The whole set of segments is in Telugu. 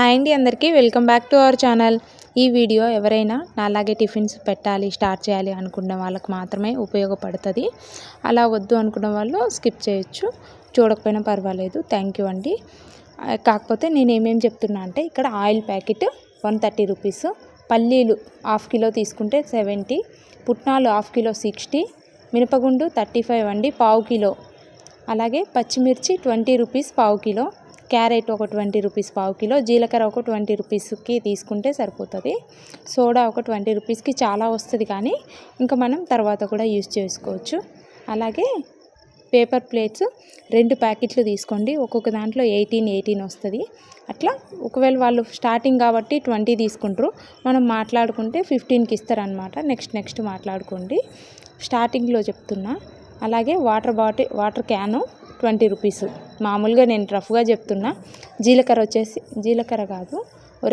హాయ్ అండి అందరికీ. Welcome back to our channel. ఈ వీడియో ఎవరైనా నాలాగే టిఫిన్స్ పెట్టాలి స్టార్ట్ చేయాలి అనుకున్న వాళ్ళకు మాత్రమే ఉపయోగపడుతుంది. అలా వద్దు అనుకున్న వాళ్ళు స్కిప్ చేయొచ్చు. చూడకపోయినా పర్వాలేదు. థ్యాంక్ యూ అండి. కాకపోతే నేను ఏమేం చెప్తున్నా అంటే ఇక్కడ oil packet one thirty rupees పల్లీలు హాఫ్ కిలో తీసుకుంటే సెవెంటీ పుట్నాలు హాఫ్ కిలో సిక్స్టీ మినపగుండు థర్టీ ఫైవ్ అండి పావు కిలో. అలాగే పచ్చిమిర్చి ట్వంటీ రూపీస్ పావు కిలో. క్యారెట్ ఒక ట్వంటీ రూపీస్ పావు కిలో జీలకర్ర ఒక ట్వంటీ రూపీస్కి తీసుకుంటే సరిపోతుంది. సోడా ఒక ట్వంటీ రూపీస్కి చాలా వస్తుంది కానీ ఇంకా మనం తర్వాత కూడా యూజ్ చేసుకోవచ్చు. అలాగే పేపర్ ప్లేట్స్ రెండు ప్యాకెట్లు తీసుకోండి. ఒక్కొక్క దాంట్లో ఎయిటీన్ ఎయిటీన్ వస్తుంది. అట్లా ఒకవేళ వాళ్ళు స్టార్టింగ్ కాబట్టి ట్వంటీ తీసుకుంటారు. మనం మాట్లాడుకుంటే ఫిఫ్టీన్కి ఇస్తారనమాట నెక్స్ట్ నెక్స్ట్ మాట్లాడుకోండి. స్టార్టింగ్లో చెప్తున్నా. అలాగే water bottle water can twenty rupees. మామూలుగా నేను రఫ్గా చెప్తున్నా. జీలకర్ర వచ్చేసి జీలకర్ర కాదు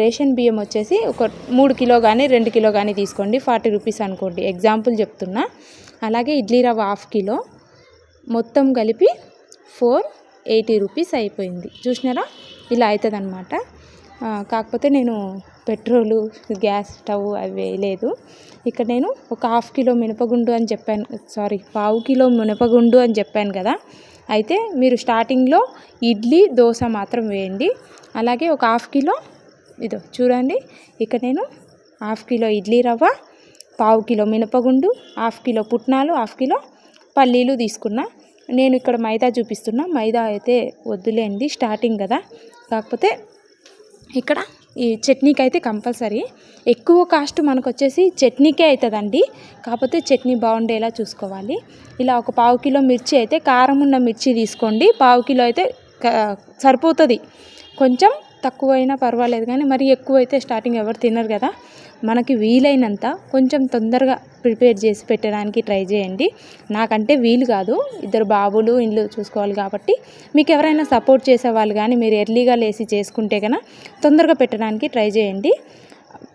రేషన్ బియ్యం వచ్చేసి ఒక మూడు కిలో కానీ రెండు కిలో కానీ తీసుకోండి. ఫార్టీ రూపీస్ అనుకోండి. ఎగ్జాంపుల్ చెప్తున్నా. అలాగే ఇడ్లీ రవ్వ హాఫ్ కిలో. మొత్తం కలిపి ఫోర్ ఎయిటీ రూపీస్ అయిపోయింది. చూసినారా? ఇలా అవుతుంది అనమాట కాకపోతే నేను పెట్రోలు గ్యాస్ స్టవ్ అవి వేయలేదు ఇక్కడ నేను ఒక హాఫ్ కిలో మినపగుండు అని చెప్పాను. సారీ పావు కిలో మినపగుండు అని చెప్పాను కదా. అయితే మీరు స్టార్టింగ్లో ఇడ్లీ దోశ మాత్రం వేయండి. అలాగే ఒక హాఫ్ కిలో ఇదో చూడండి. ఇక్కడ నేను హాఫ్ కిలో ఇడ్లీ రవ్వ పావు కిలో మినపగుండు హాఫ్ కిలో పుట్నాలు హాఫ్ కిలో పల్లీలు తీసుకున్నా. నేను ఇక్కడ మైదా చూపిస్తున్నా. మైదా అయితే వద్దులేండి స్టార్టింగ్ కదా. కాకపోతే ఇక్కడ ఈ చట్నీకి అయితే కంపల్సరీ. ఎక్కువ కాస్ట్ మనకు వచ్చేసి చట్నీకే అవుతుందండి కాకపోతే చట్నీ బాగుండేలా చూసుకోవాలి. ఇలా ఒక పావు కిలో మిర్చి అయితే కారం ఉన్న మిర్చి తీసుకోండి. పావు కిలో అయితే సరిపోతుంది. కొంచెం తక్కువైనా పర్వాలేదు కానీ మరి ఎక్కువ అయితే స్టార్టింగ్ ఎవరు తినరు కదా. మనకి వీలైనంత కొంచెం తొందరగా ప్రిపేర్ చేసి పెట్టడానికి ట్రై చేయండి. నాకంటే వీలు కాదు. ఇద్దరు బాబులు ఇండ్లు చూసుకోవాలి కాబట్టి మీకు ఎవరైనా సపోర్ట్ చేసే వాళ్ళు కానీ మీరు ఎర్లీగా లేసి చేసుకుంటే కనుక తొందరగా పెట్టడానికి ట్రై చేయండి.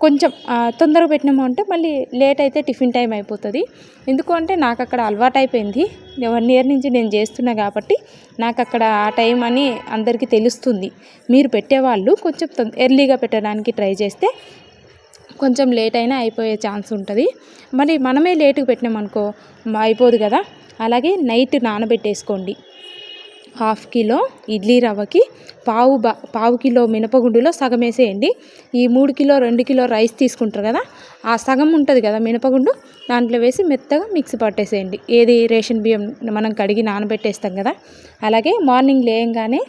కొంచెం తొందరగా పెట్టినాము అంటే మళ్ళీ లేట్ అయితే టిఫిన్ టైం అయిపోతుంది. ఎందుకు అంటే నాకు అక్కడ అలవాటు అయిపోయింది. వన్ ఇయర్ నుంచి నేను చేస్తున్నా కాబట్టి నాకు అక్కడ ఆ టైం అని అందరికీ తెలుస్తుంది. మీరు పెట్టేవాళ్ళు కొంచెం తొం- ఎర్లీగా పెట్టడానికి ట్రై చేస్తే కొంచెం లేట్ అయినా అయిపోయే ఛాన్స్ ఉంటుంది. మరి మనమే లేటుగా పెట్టినామనుకో అయిపోదు కదా. అలాగే నైట్ నానబెట్టేసుకోండి. హాఫ్ కిలో ఇడ్లీ రవ్వకి పావు బా పావు కిలో మినపగుండులో సగం వేసేయండి. ఈ మూడు కిలో రెండు కిలో రైస్ తీసుకుంటారు కదా ఆ సగం ఉంటుంది కదా మినపగుండు దాంట్లో వేసి మెత్తగా మిక్సీ పట్టేసేయండి. ఏది రేషన్ బియ్యం మనం కడిగి నానబెట్టేస్తాం కదా. అలాగే మార్నింగ్ లేయంగానే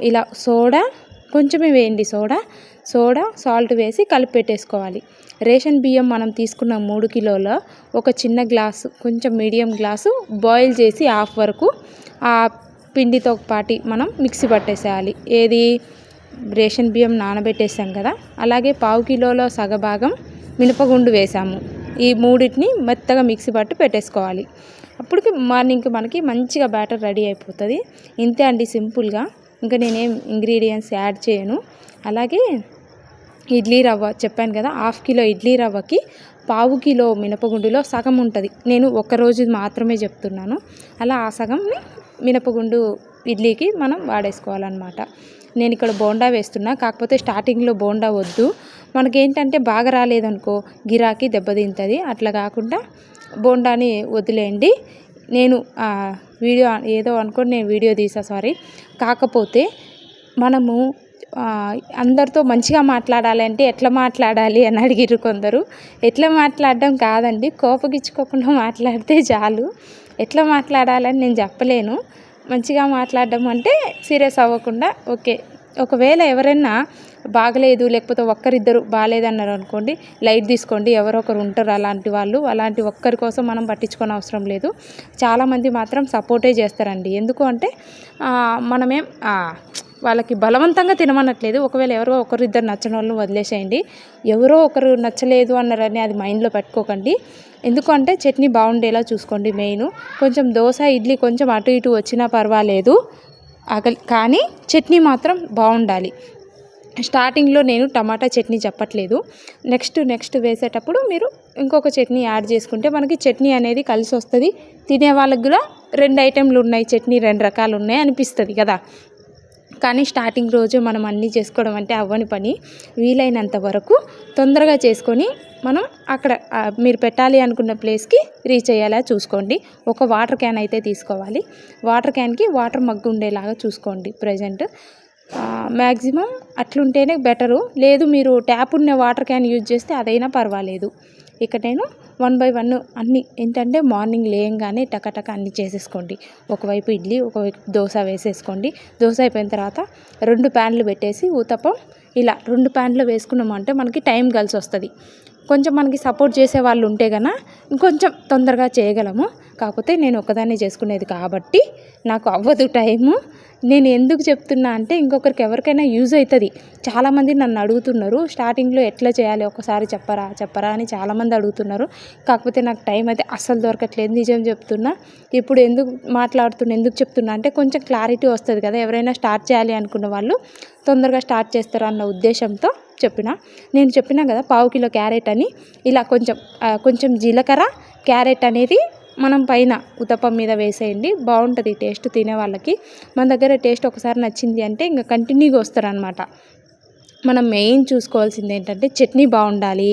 ఇలా సోడా కొంచెమే వేయండి సోడా. సోడా సాల్ట్ వేసి కలిపి పెట్టేసుకోవాలి. రేషన్ బియ్యం మనం తీసుకున్న మూడు కిలోల ఒక చిన్న గ్లాసు కొంచెం మీడియం గ్లాసు బాయిల్ చేసి హాఫ్ వరకు ఆ పిండితో పాటి మనం మిక్సీ పట్టేసేయాలి. ఏది? రేషన్ బియ్యం నానబెట్టేసాం కదా అలాగే పావు కిలోలో సగభాగం మినపగుండు వేసాము. ఈ మూడింటిని మెత్తగా మిక్సీ పట్టి పెట్టేసుకోవాలి. అప్పటికి మార్నింగ్కి మనకి మంచిగా బ్యాటర్ రెడీ అయిపోతుంది. ఇంతే అండి సింపుల్గా. ఇంకా నేనేం ఇంగ్రీడియంట్స్ యాడ్ చేయను. అలాగే ఇడ్లీ రవ్వ చెప్పాను కదా హాఫ్ కిలో ఇడ్లీ రవ్వకి పావు కిలో మినపగుండులో సగం ఉంటుంది. నేను ఒక రోజు మాత్రమే చెప్తున్నాను. అలా ఆ సగంని మినపగుండు ఇడ్లీకి మనం వాడేసుకోవాలన్నమాట. నేను ఇక్కడ బోండా వేస్తున్నా కాకపోతే స్టార్టింగ్లో బోండా వద్దు. మనకేంటంటే బాగా రాలేదనుకో గిరాకీ దెబ్బతింటుంది. అట్లా కాకుండా బోండాని వదిలేయండి. నేను వీడియో ఏదో అనుకొని నేను వీడియో తీసా సారీ. కాకపోతే మనము అందరితో మంచిగా మాట్లాడాలి అంటే ఎట్లా మాట్లాడాలి అని అడిగిర్రు కొందరు. ఎట్లా మాట్లాడడం కాదండి కోపగించుకోకుండా మాట్లాడితే చాలు. ఎట్లా మాట్లాడాలని నేను చెప్పలేను. మంచిగా మాట్లాడడం అంటే సీరియస్ అవ్వకుండా ఓకే. ఒకవేళ ఎవరైనా బాగలేదు లేకపోతే ఒక్కరిద్దరు బాగాలేదన్నారు అనుకోండి లైట్ తీసుకోండి ఎవరో ఒకరు ఉంటారు అలాంటి వాళ్ళు అలాంటి ఒక్కరి కోసం మనం పట్టించుకోని అవసరం లేదు. చాలామంది మాత్రం సపోర్టే చేస్తారండి. ఎందుకు అంటే మనమేం వాళ్ళకి బలవంతంగా తినమనట్లేదు. ఒకవేళ ఎవరో ఒకరిద్దరు నచ్చని వాళ్ళు వదిలేసేయండి. ఎవరో ఒకరు నచ్చలేదు అన్నారని అది మైండ్లో పెట్టుకోకండి. ఎందుకంటే చట్నీ బాగుండేలా చూసుకోండి మెయిన్. కొంచెం దోశ ఇడ్లీ కొంచెం అటు ఇటు వచ్చినా పర్వాలేదు. అగలి కానీ చట్నీ మాత్రం బాగుండాలి. స్టార్టింగ్లో నేను టమాటా చట్నీ చెప్పట్లేదు. నెక్స్ట్ నెక్స్ట్ వేసేటప్పుడు మీరు ఇంకొక చట్నీ యాడ్ చేసుకుంటే మనకి చట్నీ అనేది కలిసి వస్తుంది తినే వాళ్ళకి కూడా రెండు ఐటెంలు ఉన్నాయి. చట్నీ రెండు రకాలు ఉన్నాయి అనిపిస్తుంది కదా. కానీ స్టార్టింగ్ రోజు మనం అన్నీ చేసుకోవడం అంటే అవ్వని పని. వీలైనంత వరకు తొందరగా చేసుకొని మనం అక్కడ మీరు పెట్టాలి అనుకున్న ప్లేస్కి రీచ్ అయ్యేలా చూసుకోండి. ఒక వాటర్ క్యాన్ అయితే తీసుకోవాలి. వాటర్ క్యాన్కి వాటర్ మగ్గు ఉండేలాగా చూసుకోండి ప్రజెంట్. Maximum అట్లుంటేనే better. లేదు మీరు ట్యాప్ ఉన్న వాటర్ క్యాన్ యూజ్ చేస్తే అదైనా పర్వాలేదు. ఇక్కడ నేను వన్ బై వన్ అన్నీ ఏంటంటే మార్నింగ్ లేయంగానే టకటక అన్నీ చేసేసుకోండి. ఒకవైపు ఇడ్లీ ఒకవైపు దోశ వేసేసుకోండి. దోశ అయిపోయిన తర్వాత రెండు ప్యాన్లు పెట్టేసి ఊతప్పం ఇలా రెండు ప్యాన్లు వేసుకున్నామంటే మనకి టైం కలిసి వస్తుంది. కొంచెం మనకి సపోర్ట్ చేసే వాళ్ళు ఉంటే కనుక ఇంకొంచెం తొందరగా చేయగలము. కాకపోతే నేను ఒక్కదాన్నే చేసుకునేది కాబట్టి నాకు అవ్వదు టైము. నేను ఎందుకు చెప్తున్నా అంటే ఇంకొకరికి ఎవరికైనా యూజ్ అవుతుంది. చాలామంది నన్ను అడుగుతున్నారు స్టార్టింగ్లో ఎట్లా చేయాలి? ఒకసారి చెప్పరా చెప్పరా అని చాలామంది అడుగుతున్నారు. కాకపోతే నాకు టైం అయితే అస్సలు దొరకట్లేదు నిజం చెప్తున్నా. ఇప్పుడు ఎందుకు మాట్లాడుతున్నా ఎందుకు చెప్తున్నా అంటే కొంచెం క్లారిటీ వస్తుంది కదా ఎవరైనా స్టార్ట్ చేయాలి అనుకున్న వాళ్ళు తొందరగా స్టార్ట్ చేస్తారు అన్న ఉద్దేశంతో చెప్పిన. నేను చెప్పినా కదా పావు కిలో క్యారెట్ అని. ఇలా కొంచెం కొంచెం జీలకర్ర క్యారెట్ అనేది మనం పైన ఉతప్పం మీద వేసేయండి. బాగుంటుంది టేస్ట్ తినే వాళ్ళకి. మన దగ్గర టేస్ట్ ఒకసారి నచ్చింది అంటే ఇంకా కంటిన్యూగా వస్తారనమాట మనం మెయిన్ చూసుకోవాల్సింది ఏంటంటే చట్నీ బాగుండాలి.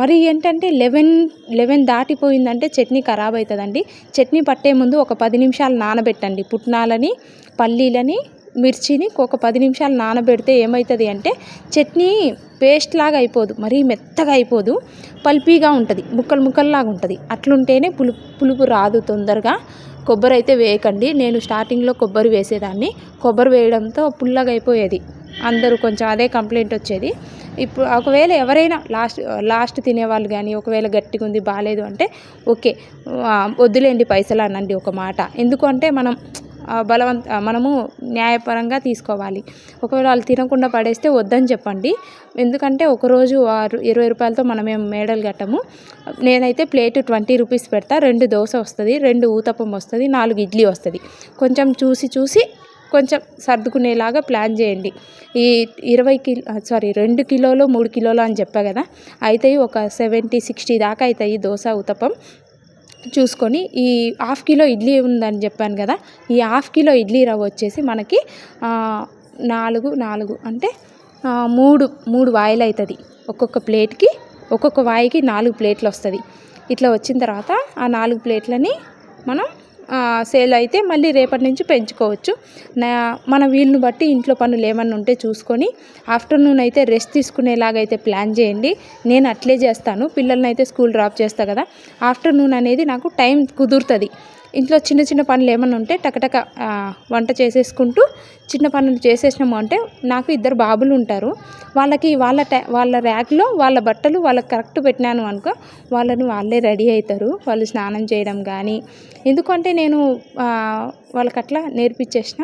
మరి ఏంటంటే లెవెన్ లెవెన్ దాటిపోయిందంటే చట్నీ ఖరాబ్ అవుతుందండి చట్నీ పట్టే ముందు ఒక పది నిమిషాలు నానబెట్టండి. పుట్నాలని పల్లీలని మిర్చిని ఒక పది నిమిషాలు నానబెడితే ఏమవుతుంది అంటే చట్నీ పేస్ట్ లాగా అయిపోదు. మరీ మెత్తగా అయిపోదు. పల్పీగా ఉంటుంది ముక్కలు ముక్కల్లాగా ఉంటుంది. అట్లుంటేనే పులుపు పులుపు రాదు తొందరగా. కొబ్బరి అయితే వేయకండి. నేను స్టార్టింగ్లో కొబ్బరి వేసేదాన్ని. కొబ్బరి వేయడంతో పుల్లగా అయిపోయేది అందరూ కొంచెం అదే కంప్లైంట్ వచ్చేది. ఇప్పుడు ఒకవేళ ఎవరైనా లాస్ట్ లాస్ట్ తినేవాళ్ళు కానీ ఒకవేళ గట్టిగా ఉంది బాగాలేదు అంటే ఓకే వద్దులేండి పైసలు అనండి ఒక మాట. ఎందుకు అంటే మనం బలవంత మనము న్యాయపరంగా తీసుకోవాలి. ఒకవేళ వాళ్ళు తినకుండా పడేస్తే వద్దని చెప్పండి. ఎందుకంటే ఒకరోజు ఆరు ఇరవై రూపాయలతో మనమేం మేడలు కట్టము. నేనైతే ప్లేట్ ట్వంటీ రూపీస్ పెడతా. రెండు దోశ వస్తుంది రెండు ఊతప్పం వస్తుంది నాలుగు ఇడ్లీ వస్తుంది. కొంచెం చూసి చూసి కొంచెం సర్దుకునేలాగా ప్లాన్ చేయండి. ఈ ఇరవై కిలో సారీ రెండు కిలోలు మూడు కిలోలు అని చెప్పా కదా. అయితే ఒక సెవెంటీ సిక్స్టీ దాకా అవుతాయి దోశ ఉతపం చూసుకొని ఈ హాఫ్ కిలో ఇడ్లీ ఉందని చెప్పాను కదా ఈ హాఫ్ కిలో ఇడ్లీ రవ్వ వచ్చేసి మనకి నాలుగు నాలుగు అంటే మూడు మూడు వాయిలు అవుతుంది ఒక్కొక్క ప్లేట్కి ఒక్కొక్క వాయికి నాలుగు ప్లేట్లు వస్తుంది. ఇట్లా వచ్చిన తర్వాత ఆ నాలుగు ప్లేట్లని మనం సేల్ అయితే మళ్ళీ రేపటి నుంచి పెంచుకోవచ్చు. నా మన వీలును బట్టి ఇంట్లో పనులు ఏమన్నా ఉంటే చూసుకొని ఆఫ్టర్నూన్ అయితే రెస్ట్ తీసుకునేలాగైతే ప్లాన్ చేయండి. నేను అట్లే చేస్తాను. పిల్లల్ని అయితే స్కూల్ డ్రాప్ చేస్తా కదా. ఆఫ్టర్నూన్ అనేది నాకు టైం కుదురుతుంది. ఇంట్లో చిన్న చిన్న పనులు ఏమైనా ఉంటే టకటక వంట చేసేసుకుంటూ చిన్న పనులు చేసేసినాము అంటే నాకు ఇద్దరు బాబులు ఉంటారు. వాళ్ళకి వాళ్ళ ట్యా వాళ్ళ ర్యాక్లో వాళ్ళ బట్టలు వాళ్ళకి కరెక్ట్ పెట్టినాను అనుకో వాళ్ళని వాళ్ళే రెడీ అవుతారు. వాళ్ళు స్నానం చేయడం కానీ ఎందుకంటే నేను వాళ్ళకి అట్లా నేర్పించేసిన.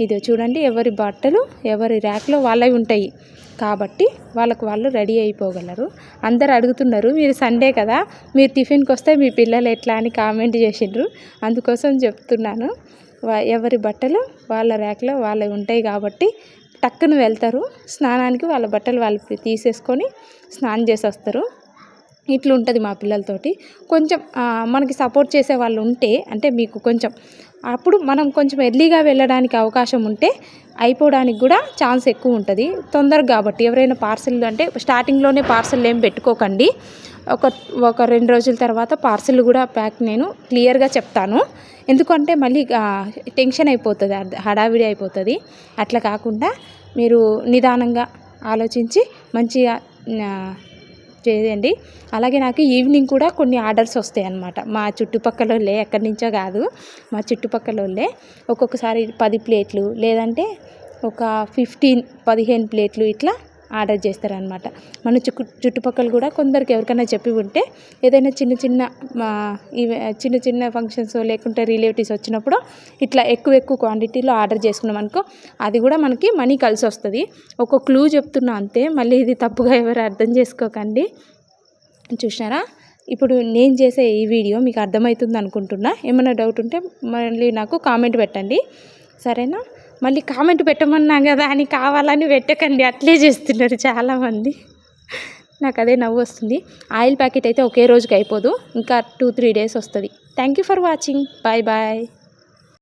ఇది చూడండి ఎవరి బట్టలు ఎవరి ర్యాక్లో వాళ్ళవి ఉంటాయి. కాబట్టి వాళ్ళకు వాళ్ళు రెడీ అయిపోగలరు. అందరు అడుగుతున్నారు మీరు సండే కదా మీరు టిఫిన్కి వస్తే మీ పిల్లలు ఎట్లా? అని కామెంట్ చేసిండ్రు. అందుకోసం చెప్తున్నాను ఎవరి బట్టలు వాళ్ళ ర్యాక్లో వాళ్ళవి ఉంటాయి కాబట్టి టక్కున వెళ్తారు. స్నానానికి వాళ్ళ బట్టలు వాళ్ళు తీసేసుకొని స్నానం చేసి వస్తారు ఇట్లా ఉంటుంది మా పిల్లలతోటి. కొంచెం మనకి సపోర్ట్ చేసే వాళ్ళు ఉంటే అంటే మీకు కొంచెం అప్పుడు మనం కొంచెం ఎర్లీగా వెళ్ళడానికి అవకాశం ఉంటే అయిపోవడానికి కూడా ఛాన్స్ ఎక్కువ ఉంటుంది. తొందరగా కాబట్టి ఎవరైనా పార్సిల్ అంటే స్టార్టింగ్లోనే పార్సిల్ ఏం పెట్టుకోకండి. ఒక ఒక రెండు రోజుల తర్వాత పార్సిల్ కూడా ప్యాక్ నేను క్లియర్గా చెప్తాను. ఎందుకంటే మళ్ళీ టెన్షన్ అయిపోతుంది హడావిడి అయిపోతుంది. అట్లా కాకుండా మీరు నిదానంగా ఆలోచించి మంచిగా చేయండి. అలాగే నాకు ఈవినింగ్ కూడా కొన్ని ఆర్డర్స్ వస్తాయి అన్నమాట మా చుట్టుపక్కల వాళ్ళే ఎక్కడి నుంచో కాదు మా చుట్టుపక్కల వాళ్ళే. ఒక్కొక్కసారి పది ప్లేట్లు లేదంటే ఒక ఫిఫ్టీన్ పదిహేను ప్లేట్లు ఇట్లా ఆర్డర్ చేస్తారనమాట మన చుట్టు చుట్టుపక్కల కూడా కొందరికి ఎవరికైనా చెప్పి ఉంటే ఏదైనా చిన్న చిన్న చిన్న చిన్న ఫంక్షన్స్ లేకుంటే రిలేటివ్స్ వచ్చినప్పుడు ఇట్లా ఎక్కువ ఎక్కువ క్వాంటిటీలో ఆర్డర్ చేసుకున్నాం అనుకో అది కూడా మనకి మనీ కలిసి వస్తుంది. ఒక క్లూ చెప్తున్నా అంతే మళ్ళీ ఇది తప్పుగా ఎవరు అర్థం చేసుకోకండి. చూసినారా? ఇప్పుడు నేను చేసే ఈ వీడియో మీకు అర్థమవుతుంది అనుకుంటున్నా. ఏమైనా డౌట్ ఉంటే మళ్ళీ నాకు కామెంట్ పెట్టండి. సరేనా? మళ్ళీ కామెంట్ పెట్టమన్నా కదా అని కావాలని పెట్టకండి అట్లే చేస్తున్నారు చాలామంది. నాకు అదే నవ్వు వస్తుంది. ఆయిల్ ప్యాకెట్ అయితే ఒకే రోజుకి అయిపోదు ఇంకా టూ త్రీ డేస్ వస్తుంది. Thank you for watching bye bye